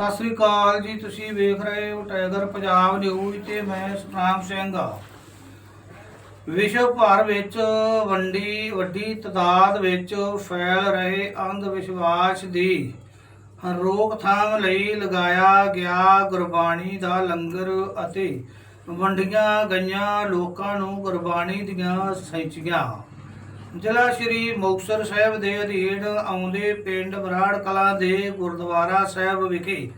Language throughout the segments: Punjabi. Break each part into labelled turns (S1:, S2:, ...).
S1: ਸਤਿ ਸ੍ਰੀ ਅਕਾਲ ਜੀ, ਤੁਸੀਂ ਵੇਖ ਰਹੇ ਹੋ ਟਾਈਗਰ ਪੰਜਾਬ ਨਿਊਜ਼ ਤੇ ਮੈਂ ਸੁਨਾਮ ਸਿੰਘ। ਆ ਵਿਸ਼ਵ ਭਰ ਵਿੱਚ ਵੰਡੀ, ਵੱਡੀ ਤਦਾਦ ਵਿੱਚ ਫੈਲ ਰਹੇ ਅੰਧ ਵਿਸ਼ਵਾਸ ਦੀ ਰੋਕਥਾਮ ਲਈ ਲਗਾਇਆ ਗਿਆ ਗੁਰਬਾਣੀ ਦਾ ਲੰਗਰ ਅਤੇ ਵੰਡੀਆਂ ਗਈਆਂ ਲੋਕਾਂ ਨੂੰ ਗੁਰਬਾਣੀ ਦੀਆਂ ਸੈਂਚੀਆਂ ਜ਼ਿਲ੍ਹਾ ਸ਼੍ਰੀ ਮੁਕਤਸਰ ਸਾਹਿਬ ਦੇ ਅਧੀਨ ਆਉਂਦੇ ਪਿੰਡ ਬਰਾੜ ਕਲਾਂ ਦੇ ਗੁਰਦੁਆਰਾ ਸਾਹਿਬ ਵਿਖੇ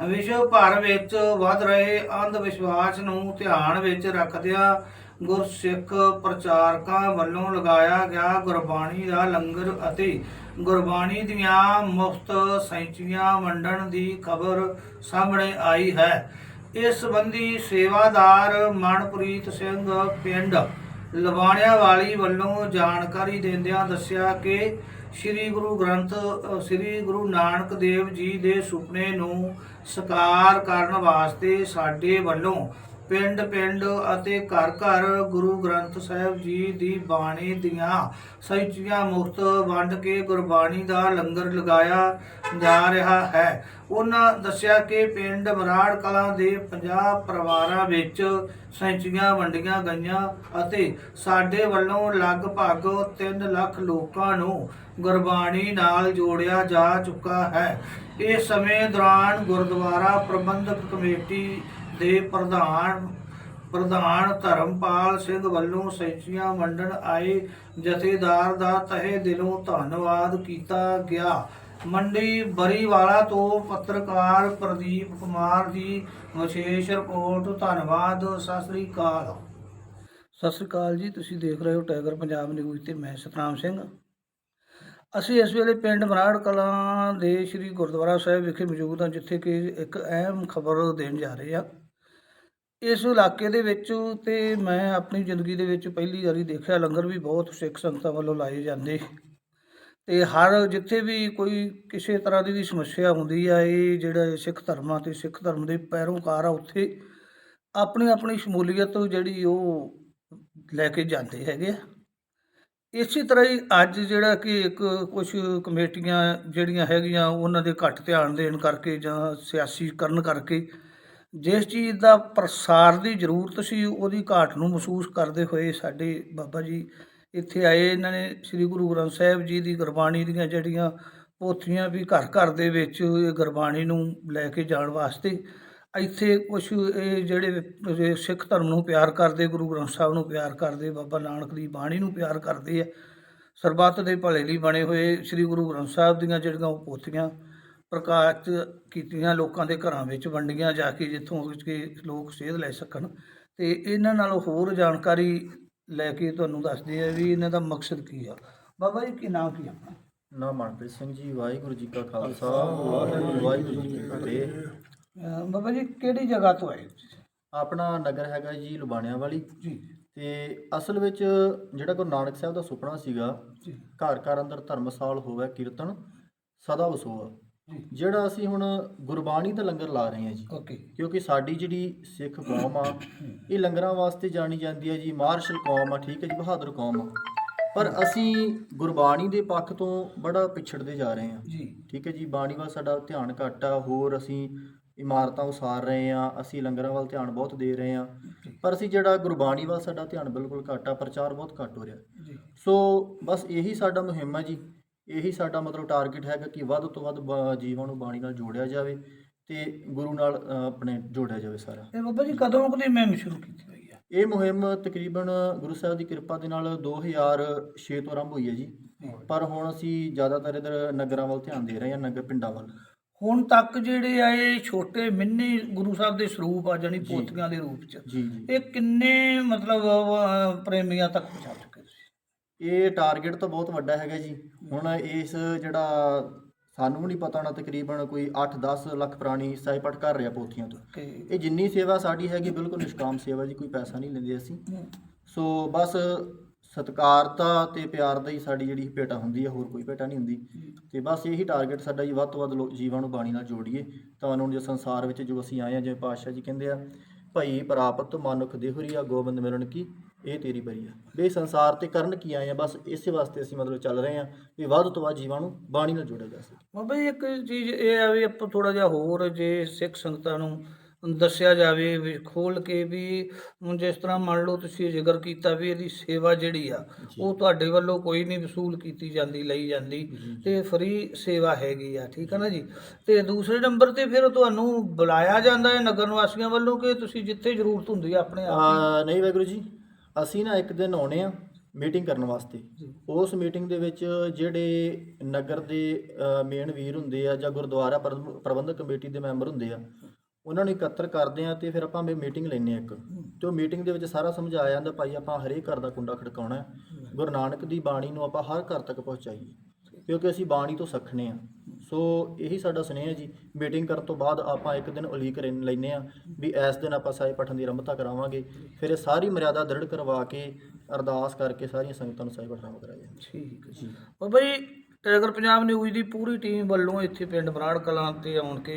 S1: ਵਿਸ਼ਵ ਭਰ ਵਿੱਚ ਵੱਧ ਰਹੇ ਅੰਧ ਵਿਸ਼ਵਾਸ ਨੂੰ ਧਿਆਨ ਵਿੱਚ ਰੱਖਦਿਆਂ ਗੁਰਸਿੱਖ ਪ੍ਰਚਾਰਕਾਂ ਵੱਲੋਂ ਲਗਾਇਆ ਗਿਆ ਗੁਰਬਾਣੀ ਦਾ ਲੰਗਰ ਅਤੇ ਗੁਰਬਾਣੀ ਦੀਆਂ ਮੁਫਤ ਸੈਂਚੀਆਂ ਵੰਡਣ ਦੀ ਖਬਰ ਸਾਹਮਣੇ ਆਈ ਹੈ। ਇਸ ਸੰਬੰਧੀ ਸੇਵਾਦਾਰ ਮਨਪ੍ਰੀਤ ਸਿੰਘ, ਪਿੰਡ ਲਵਾਣਿਆਂ ਵਾਲੀ ਵੱਲੋਂ ਜਾਣਕਾਰੀ ਦਿੰਦਿਆਂ ਦੱਸਿਆ ਕਿ ਸ੍ਰੀ ਗੁਰੂ ਗ੍ਰੰਥ ਸ੍ਰੀ ਗੁਰੂ ਨਾਨਕ ਦੇਵ ਜੀ ਦੇ ਸੁਪਨੇ ਨੂੰ ਸਾਕਾਰ ਕਰਨ ਵਾਸਤੇ ਸਾਡੇ ਵੱਲੋਂ ਪਿੰਡ ਪਿੰਡ ਅਤੇ ਘਰ ਘਰ ਗੁਰੂ ਗ੍ਰੰਥ ਸਾਹਿਬ ਜੀ ਦੀ ਬਾਣੀ ਦੀਆਂ ਸਹਿਚੀਆਂ ਮੁਫ਼ਤ ਵੰਡ ਕੇ ਗੁਰਬਾਣੀ ਦਾ ਲੰਗਰ ਲਗਾਇਆ ਜਾ ਰਿਹਾ ਹੈ। ਉਹਨਾਂ ਦੱਸਿਆ ਕਿ ਪਿੰਡ ਮਰਾੜ ਕਲਾਂ ਦੇ 50 ਪਰਿਵਾਰਾਂ ਵਿੱਚ ਸੈਂਚੀਆਂ ਵੰਡੀਆਂ ਗਈਆਂ ਅਤੇ ਸਾਡੇ ਵੱਲੋਂ ਲਗਭਗ 3 ਲੱਖ ਲੋਕਾਂ ਨੂੰ ਗੁਰਬਾਣੀ ਨਾਲ ਜੋੜਿਆ ਜਾ ਚੁੱਕਾ ਹੈ। ਇਸ ਸਮੇਂ ਦੌਰਾਨ ਗੁਰਦੁਆਰਾ ਪ੍ਰਬੰਧਕ ਕਮੇਟੀ ਦੇ ਪ੍ਰਧਾਨ ਪ੍ਰਧਾਨ ਧਰਮਪਾਲ ਸਿੰਘ ਵੱਲੋਂ ਸੈਂਚੀਆਂ ਵੰਡਣ ਆਏ ਜਥੇਦਾਰ ਦਾ ਤਹਿ ਦਿਲੋਂ ਧੰਨਵਾਦ ਕੀਤਾ ਗਿਆ। ਮੰਡੀ ਬਰੀਵਾਲਾ ਤੋਂ ਪੱਤਰਕਾਰ ਪ੍ਰਦੀਪ ਕੁਮਾਰ ਦੀ ਵਿਸ਼ੇਸ਼ ਰਿਪੋਰਟ। ਧੰਨਵਾਦ, ਸਤਿ ਸ੍ਰੀ ਅਕਾਲ। ਸਤਿ ਸ੍ਰੀ ਅਕਾਲ ਜੀ, ਤੁਸੀਂ ਦੇਖ ਰਹੇ ਹੋ ਟਾਈਗਰ ਪੰਜਾਬ ਨਿਊਜ਼ ਤੇ ਮੈਂ ਸਤਨਾਮ ਸਿੰਘ। ਅਸੀਂ ਇਸ ਵੇਲੇ ਪਿੰਡ ਮਰਾੜ ਕਲਾਂ ਦੇ ਸ੍ਰੀ ਗੁਰਦੁਆਰਾ ਸਾਹਿਬ ਵਿਖੇ ਮੌਜੂਦ ਹਾਂ, ਜਿੱਥੇ ਕਿ ਇੱਕ ਅਹਿਮ ਖਬਰ ਦੇਣ ਜਾ ਰਹੇ ਹਾਂ। ਇਸ ਇਲਾਕੇ ਦੇ ਵਿੱਚ ਤੇ ਮੈਂ ਆਪਣੀ ਜ਼ਿੰਦਗੀ ਦੇ ਵਿੱਚ ਪਹਿਲੀ ਵਾਰੀ ਦੇਖਿਆ, ਲੰਗਰ ਵੀ ਬਹੁਤ ਸਿੱਖ ਸੰਗਤਾਂ ਵੱਲੋਂ ਲਾਏ ਜਾਂਦੇ। ਤੇ ਹਰ ਜਿੱਥੇ ਵੀ ਕੋਈ ਕਿਸੇ ਤਰ੍ਹਾਂ ਦੀ ਵੀ ਸਮੱਸਿਆ ਹੁੰਦੀ ਆ, ਇਹ ਜਿਹੜਾ ਸਿੱਖ ਧਰਮਾਂ ਤੇ ਸਿੱਖ ਧਰਮ ਦੇ ਪੈਰੋਕਾਰ ਆ, ਉੱਥੇ ਆਪਣੀ ਆਪਣੀ ਸ਼ਮੂਲੀਅਤ ਜਿਹੜੀ ਉਹ ਲੈ ਕੇ ਜਾਂਦੇ ਹੈਗੇ ਆ। ਇਸੇ ਤਰ੍ਹਾਂ ਹੀ ਅੱਜ ਜਿਹੜਾ ਕਿ ਇੱਕ ਕੁਝ ਕਮੇਟੀਆਂ ਜਿਹੜੀਆਂ ਹੈਗੀਆਂ, ਉਹਨਾਂ ਦੇ ਘੱਟ ਧਿਆਨ ਦੇਣ ਕਰਕੇ ਜਾਂ ਸਿਆਸੀਕਰਨ ਕਰਕੇ ਜਿਸ ਚੀਜ਼ ਦਾ ਪ੍ਰਸਾਰ ਦੀ ਜ਼ਰੂਰਤ ਸੀ, ਉਹਦੀ ਘਾਟ ਨੂੰ ਮਹਿਸੂਸ ਕਰਦੇ ਹੋਏ ਸਾਡੇ ਬਾਬਾ ਜੀ ਇੱਥੇ ਆਏ। ਇਹਨਾਂ ਨੇ ਸ੍ਰੀ ਗੁਰੂ ਗ੍ਰੰਥ ਸਾਹਿਬ ਜੀ ਦੀ ਗੁਰਬਾਣੀ ਦੀਆਂ ਜਿਹੜੀਆਂ ਪੋਥੀਆਂ ਵੀ ਘਰ ਘਰ ਦੇ ਵਿੱਚ ਇਹ ਗੁਰਬਾਣੀ ਨੂੰ ਲੈ ਕੇ ਜਾਣ ਵਾਸਤੇ ਇੱਥੇ ਕੁਝ ਇਹ ਜਿਹੜੇ ਸਿੱਖ ਧਰਮ ਨੂੰ ਪਿਆਰ ਕਰਦੇ, ਗੁਰੂ ਗ੍ਰੰਥ ਸਾਹਿਬ ਨੂੰ ਪਿਆਰ ਕਰਦੇ, ਬਾਬਾ ਨਾਨਕ ਦੀ ਬਾਣੀ ਨੂੰ ਪਿਆਰ ਕਰਦੇ ਆ, ਸਰਬੱਤ ਦੇ ਭਲੇ ਲਈ ਬਣੇ ਹੋਏ ਸ੍ਰੀ ਗੁਰੂ ਗ੍ਰੰਥ ਸਾਹਿਬ ਦੀਆਂ ਜਿਹੜੀਆਂ ਉਹ ਪੋਥੀਆਂ ਪ੍ਰਕਾਸ਼ ਕੀਤੀਆਂ ਲੋਕਾਂ ਦੇ ਘਰਾਂ ਵਿੱਚ ਵੰਡੀਆਂ ਜਾ ਕੇ ਜਿੱਥੋਂ ਕਿ ਲੋਕ ਸੇਧ ਲੈ ਸਕਣ। ਤੇ ਇਹਨਾਂ ਨਾਲ ਹੋਰ ਜਾਣਕਾਰੀ ਲੈ ਕੇ ਤੁਹਾਨੂੰ ਦੱਸਦੇ ਆ ਵੀ ਇਹਨਾਂ ਦਾ ਮਕਸਦ ਕੀ ਆ। ਬਾਬਾ ਜੀ ਕੀ ਨਾਮ ਕੀ ਆ ਆਪਣਾ?
S2: ਨਾ ਮਨਪ੍ਰੀਤ ਸਿੰਘ ਜੀ ਵਾਹਿਗੁਰੂ ਜੀ ਕਾ ਖਾਲਸਾ ਵਾਹਿਗੁਰੂ ਜੀ ਕੀ ਫਤਿਹ।
S1: ਅਹ ਬਾਬਾ ਜੀ ਕਿਹੜੀ ਜਗ੍ਹਾ ਤੋਂ ਆਏ ਤੁਸੀਂ?
S2: ਆਪਣਾ ਨਗਰ ਹੈਗਾ ਜੀ ਲੁਬਾਣਿਆਂ ਵਾਲੀ।
S1: ਜੀ।
S2: ਤੇ ਅਸਲ ਵਿੱਚ ਜਿਹੜਾ ਗੁਰੂ ਨਾਨਕ ਸਾਹਿਬ ਦਾ ਸੁਪਨਾ ਸੀਗਾ
S1: ਜੀ।
S2: ਘਰ ਘਰ ਅੰਦਰ ਧਰਮਸਾਲ ਹੋਵੇ ਕੀਰਤਨ ਸਦਾ ਵਸੋਆ ਜਿਹੜਾ ਅਸੀਂ ਹੁਣ ਗੁਰਬਾਣੀ ਦਾ ਲੰਗਰ ਲਾ ਰਹੇ ਹਾਂ ਜੀ।
S1: ਓਕੇ।
S2: ਕਿਉਂਕਿ ਸਾਡੀ ਜਿਹੜੀ ਸਿੱਖ ਕੌਮ ਆ ਇਹ ਲੰਗਰਾਂ ਵਾਸਤੇ ਜਾਣੀ ਜਾਂਦੀ ਹੈ ਜੀ। ਮਾਰਸ਼ਲ ਕੌਮ ਆ ਠੀਕ ਹੈ ਜੀ ਬਹਾਦਰ ਕੌਮ ਆ। ਪਰ ਅਸੀਂ ਗੁਰਬਾਣੀ ਦੇ ਪੱਖ ਤੋਂ ਬੜਾ ਪਿਛੜਦੇ ਜਾ ਰਹੇ ਹਾਂ।
S1: ਜੀ।
S2: ਠੀਕ ਹੈ ਜੀ ਬਾਣੀ ਵੱਲ ਸਾਡਾ ਧਿਆਨ ਘੱਟ ਆ ਹੋਰ ਅਸੀਂ ਇਮਾਰਤਾਂ ਉਸਾਰ ਰਹੇ ਆ ਅਸੀਂ ਲੰਗਰਾਂ ਵੱਲ ਧਿਆਨ ਬਹੁਤ ਦੇ ਰਹੇ ਆ ਪਰ ਅਸੀਂ ਜਿਹੜਾ ਗੁਰਬਾਣੀ ਵੱਲ ਸਾਡਾ ਧਿਆਨ ਬਿਲਕੁਲ ਘੱਟ ਆ ਪ੍ਰਚਾਰ ਬਹੁਤ ਘੱਟ ਹੋ ਰਿਹਾ।
S1: ਜੀ।
S2: ਸੋ ਬਸ ਇਹੀ ਸਾਡਾ ਮੁਹਿੰਮ ਹੈ ਜੀ। ਇਹੀ ਸਾਡਾ ਮਤਲਬ ਟਾਰਗੇਟ ਹੈਗਾ ਕਿ ਵੱਧ ਤੋਂ ਵੱਧ ਬ- ਜੀਵਾਂ ਨੂੰ ਬਾਣੀ ਨਾਲ ਜੋੜਿਆ ਜਾਵੇ ਤੇ ਗੁਰੂ ਨਾਲ ਅ, ਆਪਣੇ ਜੋੜਿਆ ਜਾਵੇ ਸਾਰਾ।
S1: ਇਹ ਬਾਬਾ ਜੀ ਕਦੋਂ ਕਦੀ ਮੈਂ ਸ਼ੁਰੂ ਕੀਤੀ ਹੋਈ ਆ
S2: ਇਹ ਮੁਹਿੰਮ ਤਕਰੀਬਨ ਗੁਰੂ ਸਾਹਿਬ ਦੀ ਕਿਰਪਾ ਦੇ ਨਾਲ 2006 ਤੋਂ ਆਰੰਭ ਹੋਈ ਹੈ ਜੀ। ਪਰ ਹੁਣ ਅਸੀਂ ਜ਼ਿਆਦਾਤਰ ਇਧਰ ਨਗਰਾਂ ਵੱਲ ਧਿਆਨ ਦੇ ਰਹੇ ਹਾਂ ਨਗਰ ਪਿੰਡਾਂ ਵੱਲ।
S1: ਹੁਣ ਤੱਕ ਜਿਹੜੇ ਆ ਇਹ ਛੋਟੇ ਮਿੰਨੀ ਗੁਰੂ ਸਾਹਿਬ ਦੇ ਸਰੂਪ ਆ ਜਾਨੀ ਪੋਥੀਆਂ ਦੇ ਰੂਪ ਚ
S2: ਜੀ ਜੀ।
S1: ਇਹ ਕਿੰਨੇ ਮਤਲਬ ਅਹ, ਪ੍ਰੇਮੀਆਂ ਤੱਕ ਪਹੁੰਚਾ
S2: ਇਹ ਟਾਰਗੇਟ ਤਾਂ ਬਹੁਤ ਵੱਡਾ ਹੈਗਾ ਜੀ। ਹੁਣ ਇਸ ਜਿਹੜਾ ਸਾਨੂੰ ਵੀ ਨਹੀਂ ਪਤਾ ਹੋਣਾ ਤਕਰੀਬਨ ਕੋਈ 8-10 ਲੱਖ ਪ੍ਰਾਣੀ ਸਾਹਿਪਟ ਕਰ ਰਿਹਾ ਪੋਥੀਆਂ ਤੋਂ। ਇਹ ਜਿੰਨੀ ਸੇਵਾ ਸਾਡੀ ਹੈਗੀ ਬਿਲਕੁਲ ਨਿਸ਼ਕਾਮ ਸੇਵਾ ਜੀ ਕੋਈ ਪੈਸਾ ਨਹੀਂ ਲੈਂਦੇ ਅਸੀਂ। ਸੋ ਬਸ ਸਤਿਕਾਰਤਾ ਤੇ ਪਿਆਰ ਦਾ ਹੀ ਸਾਡੀ ਜਿਹੜੀ ਭੇਟਾ ਹੁੰਦੀ ਹੈ ਹੋਰ ਕੋਈ ਭੇਟਾ ਨਹੀਂ ਹੁੰਦੀ। ਤੇ ਬਸ ਇਹੀ ਟਾਰਗੇਟ ਸਾਡਾ ਜੀ ਵੱਧ ਤੋਂ ਵੱਧ ਜੀਵਾਂ ਨੂੰ ਬਾਣੀ ਨਾਲ ਜੋੜੀਏ। ਤੁਹਾਨੂੰ ਜੋ ਸੰਸਾਰ ਵਿੱਚ ਜੋ ਅਸੀਂ ਆਏ ਆ ਜਿਵੇਂ ਪਾਤਸ਼ਾਹ ਜੀ ਕਹਿੰਦੇ ਆ ਭਈ ਪ੍ਰਾਪਤ ਮਨੁੱਖ ਦੇਹੁਰੀਆ ਗੋਬਿੰਦ ਮਿਲਣ ਕੀ? ਇਹ ਤੇਰੀ ਬਰੀ ਆ। ਵੀ ਸੰਸਾਰ ਤੇ ਕਰਨ ਕੀ ਆਏ ਆ? ਬਸ ਇਸੇ ਵਾਸਤੇ ਅਸੀਂ ਮਤਲਬ ਚੱਲ ਰਹੇ ਆ ਵੀ ਵੱਧ ਤੋਂ ਵੱਧ ਜੀਵਾਂ ਨੂੰ ਬਾਣੀ ਨਾਲ ਜੋੜਿਆ ਜਾ ਸਕੇ।
S1: ਬਾਬਾ ਜੀ, ਇੱਕ ਚੀਜ਼ ਇਹ ਆ ਵੀ ਆਪਾਂ ਥੋੜਾ ਜਿਹਾ ਹੋਰ ਜੇ ਸਿੱਖ ਸੰਗਤਾਂ ਨੂੰ ਦੱਸਿਆ ਜਾਵੇ ਵੀ ਖੋਲ ਕੇ ਵੀ ਹੁਣ ਜਿਸ ਤਰ੍ਹਾਂ ਮੰਨ ਲਓ ਤੁਸੀਂ ਜ਼ਿਕਰ ਕੀਤਾ ਵੀ ਇਹਦੀ ਸੇਵਾ ਜਿਹੜੀ ਆ ਉਹ ਤੁਹਾਡੇ ਵੱਲੋਂ ਕੋਈ ਨਹੀਂ ਵਸੂਲ ਕੀਤੀ ਜਾਂਦੀ ਲਈ ਜਾਂਦੀ ਤੇ ਫ੍ਰੀ ਸੇਵਾ ਹੈਗੀ ਆ ਠੀਕ ਆ ਨਾ ਜੀ? ਤੇ ਦੂਸਰੇ ਨੰਬਰ ਤੇ ਫਿਰ ਤੁਹਾਨੂੰ ਬੁਲਾਇਆ ਜਾਂਦਾ ਹੈ ਨਗਰ ਨਿਵਾਸੀਆਂ ਵੱਲੋਂ ਕਿ ਤੁਸੀਂ ਜਿੱਥੇ ਜ਼ਰੂਰਤ ਹੁੰਦੀ ਆ ਆਪਣੇ ਆਪ
S2: ਆ ਨਹੀਂ ਵਾਹਿਗੁਰੂ ਜੀ ਅਸੀਂ ਨਾ ਇੱਕ ਦਿਨ ਆਉਣੇ ਆ ਮੀਟਿੰਗ ਕਰਨ ਵਾਸਤੇ। ਉਸ ਮੀਟਿੰਗ ਦੇ ਵਿੱਚ ਜਿਹੜੇ ਨਗਰ ਦੇ ਮੇਨ ਵੀਰ ਹੁੰਦੇ ਆ ਜਾਂ ਗੁਰਦੁਆਰਾ ਪ੍ਰਬ- ਪ੍ਰਬੰਧਕ ਕਮੇਟੀ ਦੇ ਮੈਂਬਰ ਹੁੰਦੇ ਆ ਉਹਨਾਂ ਨੂੰ ਇਕੱਤਰ ਕਰਦੇ ਆ ਤੇ ਫਿਰ ਆਪਾਂ ਮੀਟਿੰਗ ਲੈਨੇ ਆ ਇੱਕ। ਤੇ ਉਹ ਮੀਟਿੰਗ ਦੇ ਵਿੱਚ ਸਾਰਾ ਸਮਝਾਇਆ ਜਾਂਦਾ ਭਾਈ ਆਪਾਂ ਹਰੇਕ ਘਰ ਦਾ ਕੁੰਡਾ ਖੜਕਾਉਣਾ ਹੈ। ਗੁਰੂ ਨਾਨਕ ਦੀ ਬਾਣੀ ਨੂੰ ਆਪਾਂ ਹਰ ਘਰ ਤੱਕ ਪਹੁੰਚਾਈਏ ਕਿਉਂਕਿ ਅਸੀਂ ਬਾਣੀ ਤੋਂ ਸਖਣੇ ਆ ਸੋ ਇਹੀ ਸਾਡਾ ਸੁਨੇਹਾ ਹੈ ਜੀ। ਮੀਟਿੰਗ ਕਰਨ ਤੋਂ ਬਾਅਦ ਆਪਾਂ ਇੱਕ ਦਿਨ ਉਲੀਕ ਲੈਨੇ ਆ ਵੀ ਇਸ ਦਿਨ ਆਪਾਂ ਸਾਈ ਪਠਨ ਦੀ ਆਰੰਭਤਾ ਕਰਾਵਾਂਗੇ। ਫਿਰ ਇਹ ਸਾਰੀ ਮਰਿਆਦਾ ਦ੍ਰਿੜ ਕਰਵਾ ਕੇ ਅਰਦਾਸ ਕਰਕੇ ਸਾਰੀਆਂ ਸੰਗਤਾਂ ਨੂੰ ਸਾਈ ਪਠਨ ਕਰਾਇਆ
S1: ਠੀਕ ਹੈ ਬਾਬਾ ਜੀ ਟੈਗਰ ਪੰਜਾਬ ਨਿਊਜ਼ ਦੀ ਪੂਰੀ ਟੀਮ ਵੱਲੋਂ ਇੱਥੇ ਪਿੰਡ ਬਰਾੜ ਕਲਾਂ ਤੇ ਆਉਣ ਕੇ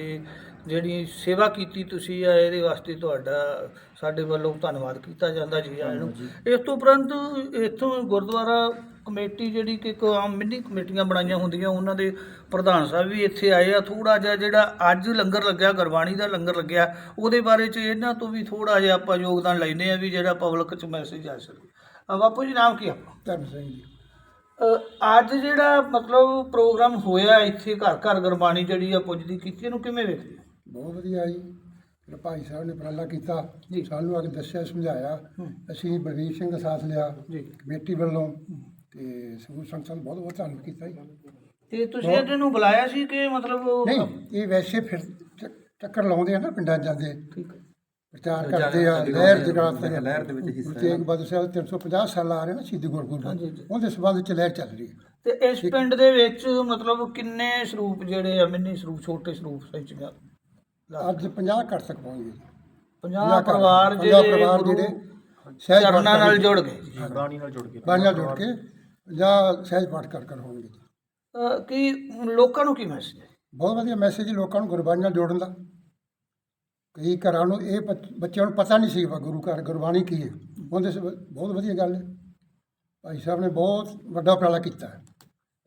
S1: ਜਿਹੜੀ ਸੇਵਾ ਕੀਤੀ ਤੁਸੀਂ ਆ ਇਹਦੇ ਵਾਸਤੇ ਤੁਹਾਡਾ ਸਾਡੇ ਵੱਲੋਂ ਧੰਨਵਾਦ ਕੀਤਾ ਜਾਂਦਾ ਜੀ ਆਇਆਂ ਨੂੰ। ਇਸ ਤੋਂ ਉਪਰੰਤ ਇੱਥੋਂ ਗੁਰਦੁਆਰਾ ਕਮੇਟੀ ਜਿਹੜੀ ਕਿ ਇੱਕ ਆਮ ਮਿੰਨੀ ਕਮੇਟੀਆਂ ਬਣਾਈਆਂ ਹੁੰਦੀਆਂ ਉਹਨਾਂ ਦੇ ਪ੍ਰਧਾਨ ਸਾਹਿਬ ਵੀ ਇੱਥੇ ਆਏ ਆ। ਥੋੜਾ ਜਿਹਾ ਜਿਹੜਾ ਅੱਜ ਲੰਗਰ ਲੱਗਿਆ ਗੁਰਬਾਣੀ ਦਾ ਲੰਗਰ ਲੱਗਿਆ ਉਹਦੇ ਬਾਰੇ ਚ ਇਹਨਾਂ ਤੋਂ ਵੀ ਥੋੜਾ ਜਿਹਾ ਆਪਾਂ ਯੋਗਦਾਨ ਲੈਨੇ ਆ ਵੀ ਜਿਹੜਾ ਪਬਲਿਕ ਚ ਮੈਸੇਜ ਆ ਸਕੇ। ਬਾਪੂ ਜੀ ਨਾਮ ਕੀ ਆਪਣਾ?
S3: ਧਰਮ ਸਿੰਘ ਜੀ।
S1: ਅੱਜ ਜਿਹੜਾ ਮਤਲਬ ਪ੍ਰੋਗਰਾਮ ਹੋਇਆ ਇੱਥੇ ਘਰ ਘਰ ਗੁਰਬਾਣੀ ਜਿਹੜੀ ਆ ਪੁੱਜਦੀ ਕੀਤੀ ਇਹਨੂੰ ਕਿਵੇਂ ਵੇਖਦੇ ਹੋ?
S3: ਬਹੁਤ ਵਧੀਆ ਜੀ। ਫਿਰ ਭਾਈ ਸਾਹਿਬ ਨੇ ਉਪਰਾਲਾ ਕੀਤਾ।
S1: ਜੀ।
S3: ਸਾਨੂੰ ਅੱਗੇ ਦੱਸਿਆ ਸਮਝਾਇਆ। ਅਸੀਂ ਬਲਵੀਰ ਸਿੰਘ ਦਾ ਸਾਥ ਲਿਆ
S1: ਜੀ।
S3: ਕਮੇਟੀ ਵੱਲੋਂ। ਤੇ ਸਮੂਹ ਸੰਗਤਾਂ ਦਾ ਬਹੁਤ ਬਹੁਤ ਧੰਨਵਾਦ ਕੀਤਾ ਜੀ।
S1: ਤੇ ਤੁਸੀਂ ਇਹਨਾਂ ਨੂੰ ਬੁਲਾਇਆ ਸੀ ਕਿ ਮਤਲਬ
S3: ਨਹੀਂ ਇਹ ਵੈਸੇ ਫਿਰ ਚੱਕਰ ਲਾਉਂਦੇ ਆ ਨਾ ਪਿੰਡਾਂ ਜਾਂਦੇ।
S1: ਠੀਕ।
S3: ਪ੍ਰਚਾਰ ਕਰਦੇ ਆ ਲਹਿਰ ਜਗਾਉਂਦੇ ਆ। ਲਹਿਰ ਦੇ ਵਿੱਚ ਹਿੱਸਾ ਤੇਗ ਬਹਾਦਰ ਸਾਹਿਬ 350 ਸਾਲ ਆ ਰਹੇ ਨਾ ਸ਼ਹੀਦੀ
S1: ਜੀ।
S3: ਉਹਦੇ ਸਬੰਧ ਚ ਲਹਿਰ ਚੱਲ ਰਹੀ ਹੈ।
S1: ਤੇ ਇਸ ਪਿੰਡ ਦੇ ਵਿੱਚ ਮਤਲਬ ਕਿੰਨੇ ਸਰੂਪ ਜਿਹੜੇ ਆ? ਮਿੰਨੀ ਸਰੂਪ ਛੋਟੇ ਸਰੂਪ ਸੱਚੀਆਂ
S3: ਅੱਜ 50 ਘੱਟ ਤੱਕ ਪਹੁੰਚ ਗਏ
S1: 50 ਪਰਿਵਾਰ
S3: 50
S1: ਜਿਹੜੇ
S3: ਪਰਿਵਾਰ
S1: ਗੁਰੂ
S3: ਜਿਹੜੇ ਸਹਿਜ
S1: ਚਰਨਾਂ ਨਾਲ ਜੁੜ ਗਏ।
S2: ਬਾਣੀ ਨਾਲ ਜੁੜ ਕੇ।
S3: ਬਾਣੀ ਨਾਲ ਜੁੜ ਕੇ ਜਾਂ ਸਹਿਜ ਪਾਠ ਕਰ ਕਰ ਹੋਣਗੇ।
S1: ਕੀ ਲੋਕਾਂ ਨੂੰ ਕੀ ਮੈਸੇਜ ਹੈ?
S3: ਬਹੁਤ ਵਧੀਆ ਮੈਸੇਜ ਲੋਕਾਂ ਨੂੰ ਗੁਰਬਾਣੀ ਨਾਲ ਜੋੜਨ ਦਾ। ਕਈ ਘਰਾਂ ਨੂੰ ਇਹ ਬੱਚ- ਬੱਚਿਆਂ ਨੂੰ ਪਤਾ ਨਹੀਂ ਸੀ ਵਾ ਗੁਰੂ ਘਰ ਗੁਰਬਾਣੀ ਕੀ ਹੈ। ਉਹਦੇ ਸ ਬਹੁਤ ਵਧੀਆ ਗੱਲ ਹੈ। ਭਾਈ ਸਾਹਿਬ ਨੇ ਬਹੁਤ ਵੱਡਾ ਉਪਰਾਲਾ ਕੀਤਾ ਹੈ।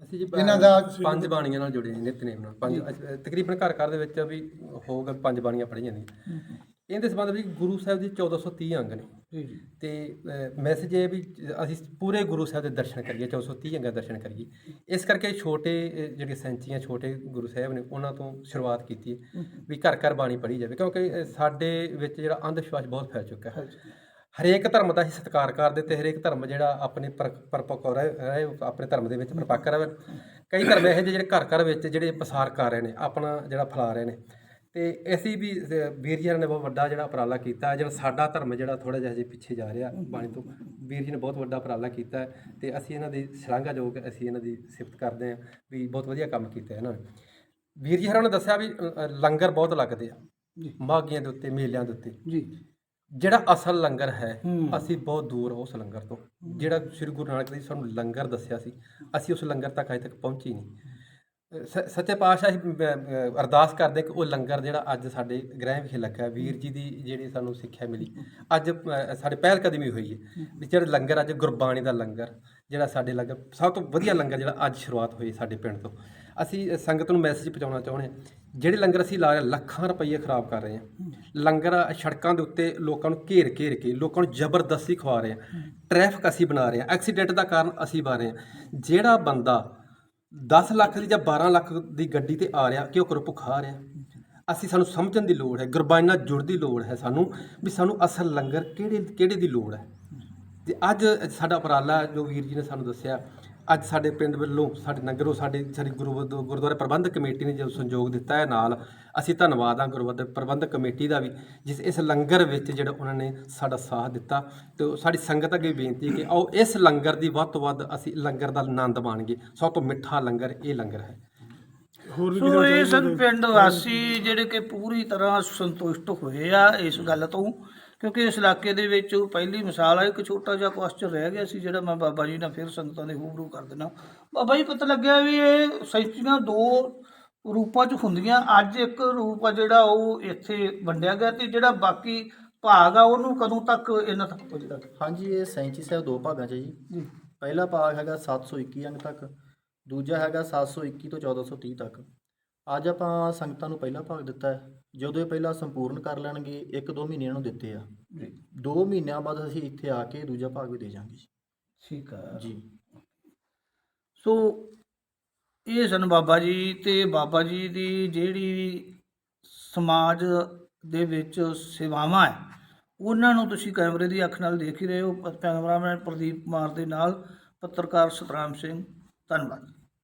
S4: ਅਸੀਂ ਜੀ
S3: ਇਹਨਾਂ ਦਾ
S4: ਪੰਜ ਬਾਣੀਆਂ ਨਾਲ ਜੁੜੇ ਹਾਂ ਨਿਤਨੇਮ ਨਾਲ। ਪੰਜ ਤਕਰੀਬਨ ਘਰ ਘਰ ਦੇ ਵਿੱਚ ਵੀ ਹੋਗਾ ਪੰਜ ਬਾਣੀਆਂ ਪੜ੍ਹੀਆਂ ਜਾਂਦੀਆਂ ਇਹਦੇ ਸੰਬੰਧ ਵਿੱਚ ਗੁਰੂ ਸਾਹਿਬ ਦੀ 1430 ਅੰਗ ਨੇ।
S1: ਜੀ ਜੀ।
S4: ਤੇ ਮੈਸੇਜ ਇਹ ਵੀ ਅਸੀਂ ਪੂਰੇ ਗੁਰੂ ਸਾਹਿਬ ਦੇ ਦਰਸ਼ਨ ਕਰੀਏ 1430 ਅੰਗਾਂ ਦੇ ਦਰਸ਼ਨ ਕਰੀਏ। ਇਸ ਕਰਕੇ ਛੋਟੇ ਜਿਹੜੇ ਸੈਂਚੀਆਂ ਛੋਟੇ ਗੁਰੂ ਸਾਹਿਬ ਨੇ ਉਹਨਾਂ ਤੋਂ ਸ਼ੁਰੂਆਤ ਕੀਤੀ ਹੈ ਵੀ ਘਰ ਘਰ ਬਾਣੀ ਪੜ੍ਹੀ ਜਾਵੇ। ਕਿਉਂਕਿ ਸਾਡੇ ਵਿੱਚ ਜਿਹੜਾ ਅੰਧ ਵਿਸ਼ਵਾਸ ਬਹੁਤ ਫੈਲ ਚੁੱਕਾ ਹੈ। ਹਰੇਕ ਧਰਮ ਦਾ ਅਸੀਂ ਸਤਿਕਾਰ ਕਰਦੇ ਤੇ ਹਰੇਕ ਧਰਮ ਜਿਹੜਾ ਆਪਣੇ ਪਰ- ਪਰਪੱਕ ਰਹੇ ਰਹੇ, ਆਪਣੇ ਧਰਮ ਦੇ ਵਿੱਚ ਪਰਪੱਕ ਰਹੇ। ਕਈ ਧਰਮ ਇਹੋ ਜਿਹੇ ਜਿਹੜੇ ਘਰ ਘਰ ਵਿੱਚ ਜਿਹੜੇ ਪਸਾਰ ਕਰ ਰਹੇ ਨੇ ਆਪਣਾ ਜਿਹੜਾ ਫੈਲਾ ਰਹੇ ਨੇ। ਤੇ ਅਸੀਂ ਵੀ ਵੀਰ ਜੀ ਨੇ ਬਹੁਤ ਵੱਡਾ ਜਿਹੜਾ ਉਪਰਾਲਾ ਕੀਤਾ ਹੈ। ਜਿਹੜਾ ਸਾਡਾ ਧਰਮ ਜਿਹੜਾ ਥੋੜਾ ਜਿਹਾ ਜੇ ਪਿੱਛੇ ਜਾ ਰਿਹਾ ਬਾਣੀ ਤੋਂ। ਵੀਰ ਜੀ ਨੇ ਬਹੁਤ ਵੱਡਾ ਉਪਰਾਲਾ ਕੀਤਾ ਹੈ ਤੇ ਅਸੀਂ ਇਹਨਾਂ ਦੀ ਸ਼ਲਾਘਾਯੋਗ ਅਸੀਂ ਇਹਨਾਂ ਦੀ ਸਿਫਤ ਕਰਦੇ ਹਾਂ ਵੀ ਬਹੁਤ ਵਧੀਆ ਕੰਮ ਕੀਤਾ ਇਹਨਾਂ ਨੇ। ਵੀਰ ਜੀ ਹਰਾਂ ਨੇ ਦੱਸਿਆ ਵੀ ਲੰਗਰ ਬਹੁਤ ਲੱਗਦੇ ਆ।
S1: ਜੀ।
S4: ਮਾਗੀਆਂ ਦੇ ਉੱਤੇ ਮੇਲਿਆਂ ਦੇ ਉੱਤੇ।
S1: ਜੀ।
S4: ਜਿਹੜਾ ਅਸਲ ਲੰਗਰ ਹੈ। ਅਸੀਂ ਬਹੁਤ ਦੂਰ ਹਾਂ ਉਸ ਲੰਗਰ ਤੋਂ। ਜਿਹੜਾ ਸ੍ਰੀ ਗੁਰੂ ਨਾਨਕ ਦੇਵ ਜੀ ਸਾਨੂੰ ਲੰਗਰ ਦੱਸਿਆ ਸੀ ਅਸੀਂ ਉਸ ਲੰਗਰ ਤੱਕ ਅਜੇ ਤੱਕ ਪਹੁੰਚੇ ਨਹੀਂ। ਸੱਚੇ ਪਾਤਸ਼ਾਹ ਅ, ਅਰਦਾਸ ਕਰਦੇ ਕਿ ਉਹ ਲੰਗਰ ਜਿਹੜਾ ਅੱਜ ਸਾਡੇ ਗ੍ਰਹਿ ਵਿਖੇ ਲੱਗਾ ਵੀਰ ਜੀ ਦੀ ਜਿਹੜੀ ਸਾਨੂੰ ਸਿੱਖਿਆ ਮਿਲੀ। ਅੱਜ ਸਾਡੇ ਪਹਿਲ ਕਦਮੀ ਹੋਈ ਹੈ ਵੀ ਜਿਹੜਾ ਲੰਗਰ ਅੱਜ ਗੁਰਬਾਣੀ ਦਾ ਲੰਗਰ ਜਿਹੜਾ ਸਾਡੇ ਲੰਗਰ ਸਭ ਤੋਂ ਵਧੀਆ ਲੰਗਰ ਜਿਹੜਾ ਅੱਜ ਸ਼ੁਰੂਆਤ ਹੋਈ ਸਾਡੇ ਪਿੰਡ ਤੋਂ। ਅਸੀਂ ਸੰਗਤ ਨੂੰ ਮੈਸੇਜ ਪਹੁੰਚਾਉਣਾ ਚਾਹੁੰਦੇ ਹਾਂ। ਜਿਹੜੇ ਲੰਗਰ ਅਸੀਂ ਲਾ ਰਹੇ ਹਾਂ, ਲੱਖਾਂ ਰੁਪਏ ਖਰਾਬ ਕਰ ਰਹੇ ਹਾਂ। ਲੰਗਰ ਸੜਕਾਂ ਦੇ ਉੱਤੇ ਲੋਕਾਂ ਨੂੰ ਘੇਰ ਘੇਰ ਕੇ ਲੋਕਾਂ ਨੂੰ ਜ਼ਬਰਦਸਤੀ ਖਵਾ ਰਹੇ ਹਾਂ। ਟ੍ਰੈਫਿਕ ਅਸੀਂ ਬਣਾ ਰਹੇ ਹਾਂ। ਐਕਸੀਡੈਂਟ ਦਾ ਕਾਰਨ ਅਸੀਂ ਬਣ ਰਹੇ ਹਾਂ। ਜਿਹੜਾ ਬੰਦਾ 10 ਲੱਖ ਦੀ ਜਾਂ 12 ਲੱਖ ਦੀ ਗੱਡੀ ਤੇ ਆ ਰਿਹਾ ਕਿ ਉਹ ਕਰੋ ਭੁੱਖਾ ਆ ਰਿਹਾ। ਅਸੀਂ ਸਾਨੂੰ ਸਮਝਣ ਦੀ ਲੋੜ ਹੈ ਗੁਰਬਾਣੀ ਨਾਲ ਜੁੜਨ ਦੀ ਲੋੜ ਹੈ ਸਾਨੂੰ ਵੀ ਸਾਨੂੰ ਅਸਲ ਲੰਗਰ ਕਿਹੜੇ ਕਿਹੜੇ ਦੀ ਲੋੜ ਹੈ। ਤੇ ਅੱਜ ਸਾਡਾ ਉਪਰਾਲਾ ਜੋ ਵੀਰ ਜੀ ਨੇ ਸਾਨੂੰ ਦੱਸਿਆ ਅੱਜ ਸਾਡੇ ਪਿੰਡ ਵੱਲੋਂ ਸਾਡੇ ਨਗਰੋਂ ਸਾਡੇ ਸਾਡੀ ਗੁਰੂ ਗੁਰਦੁਆਰਾ ਪ੍ਰਬੰਧਕ ਕਮੇਟੀ ਨੇ ਜੋ ਸੰਯੋਗ ਦਿੱਤਾ ਹੈ ਨਾਲ ਅਸੀਂ ਧੰਨਵਾਦ ਹਾਂ ਗੁਰਦੁਆਰਾ ਪ੍ਰਬੰਧਕ ਕਮੇਟੀ ਦਾ ਵੀ ਜਿਸ ਇਸ ਲੰਗਰ ਵਿੱਚ ਜਿਹੜਾ ਉਹਨਾਂ ਨੇ ਸਾਡਾ ਸਾਥ ਦਿੱਤਾ। ਤੇ ਸਾਡੀ ਸੰਗਤ ਅੱਗੇ ਬੇਨਤੀ ਹੈ ਕਿ ਆਓ ਇਸ ਲੰਗਰ ਦੀ ਵੱਧ ਤੋਂ ਵੱਧ ਅਸੀਂ ਲੰਗਰ ਦਾ ਆਨੰਦ ਮਾਣਗੇ ਸਭ ਤੋਂ ਮਿੱਠਾ ਲੰਗਰ ਇਹ ਲੰਗਰ ਹੈ।
S1: ਸੋ ਇਹ ਸਨ ਪਿੰਡ ਵਾਸੀ ਜਿਹੜੇ ਕਿ ਪੂਰੀ ਤਰ੍ਹਾਂ ਸੰਤੁਸ਼ਟ ਹੋਏ ਆ ਇਸ ਗੱਲ ਤੋਂ। ਕਿਉਂਕਿ ਇਸ ਇਲਾਕੇ ਦੇ ਵਿੱਚ ਉਹ ਪਹਿਲੀ ਮਿਸਾਲ ਆ ਇੱਕ ਛੋਟਾ ਜਿਹਾ ਕੁਐਸਚਨ ਰਹਿ ਗਿਆ ਸੀ ਜਿਹੜਾ ਮੈਂ ਬਾਬਾ ਜੀ ਨਾਲ ਫਿਰ ਸੰਗਤਾਂ ਦੇ ਹੂਬਰੂ ਕਰ ਦੇਣਾ ਬਾਬਾ ਜੀ ਪਤਾ ਲੱਗਿਆ ਵੀ ਇਹ ਸੈਂਚੀਆਂ ਦੋ ਰੂਪਾਂ 'ਚ ਹੁੰਦੀਆਂ। ਅੱਜ ਇੱਕ ਰੂਪ ਆ ਜਿਹੜਾ ਉਹ ਇੱਥੇ ਵੰਡਿਆ ਗਿਆ ਤੇ ਜਿਹੜਾ ਬਾਕੀ ਭਾਗ ਆ ਉਹਨੂੰ ਕਦੋਂ ਤੱਕ ਇਹਨਾਂ ਤੱਕ ਪਹੁੰਚਦਾ
S2: ਹਾਂਜੀ ਇਹ ਸੈਂਚੀ ਸਾਹਿਬ ਦੋ ਭਾਗਾਂ 'ਚ ਜੀ।
S1: ਜੀ।
S2: ਪਹਿਲਾ ਭਾਗ ਹੈਗਾ 721 ਅੰਕ ਤੱਕ ਦੂਜਾ ਹੈਗਾ 721 ਤੋਂ 1430 ਤੱਕ। ਅੱਜ ਆਪਾਂ ਸੰਗਤਾਂ ਨੂੰ ਪਹਿਲਾ ਭਾਗ ਦਿੱਤਾ ਹੈ। ਜਦੋਂ ਇਹ ਪਹਿਲਾ ਸੰਪੂਰਨ ਕਰ ਲੈਣਗੇ 1-2 ਮਹੀਨੇ ਇਹਨਾਂ ਨੂੰ ਦਿੱਤੇ ਆ।
S1: ਜੀ।
S2: 2 ਮਹੀਨਿਆਂ ਬਾਅਦ ਅਸੀਂ ਇੱਥੇ ਆ ਕੇ ਦੂਜਾ ਭਾਗ ਵੀ ਦੇ ਜਾਵਾਂਗੇ ਜੀ।
S1: ਠੀਕ ਆ।
S2: ਜੀ।
S1: ਸੋ ਇਹ ਸਨ ਬਾਬਾ ਜੀ ਤੇ ਬਾਬਾ ਜੀ ਦੀ ਜਿਹੜੀ ਸਮਾਜ ਦੇ ਵਿੱਚ ਸੇਵਾਵਾਂ ਹੈ ਉਹਨਾਂ ਨੂੰ ਤੁਸੀਂ ਕੈਮਰੇ ਦੀ ਅੱਖ ਨਾਲ ਦੇਖ ਹੀ ਰਹੇ ਹੋ। ਕੈਮਰਾਮੈਨ ਪ੍ਰਦੀਪ ਕੁਮਾਰ ਦੇ ਨਾਲ ਪੱਤਰਕਾਰ ਸਤਰਾਮ ਸਿੰਘ ਧੰਨਵਾਦ।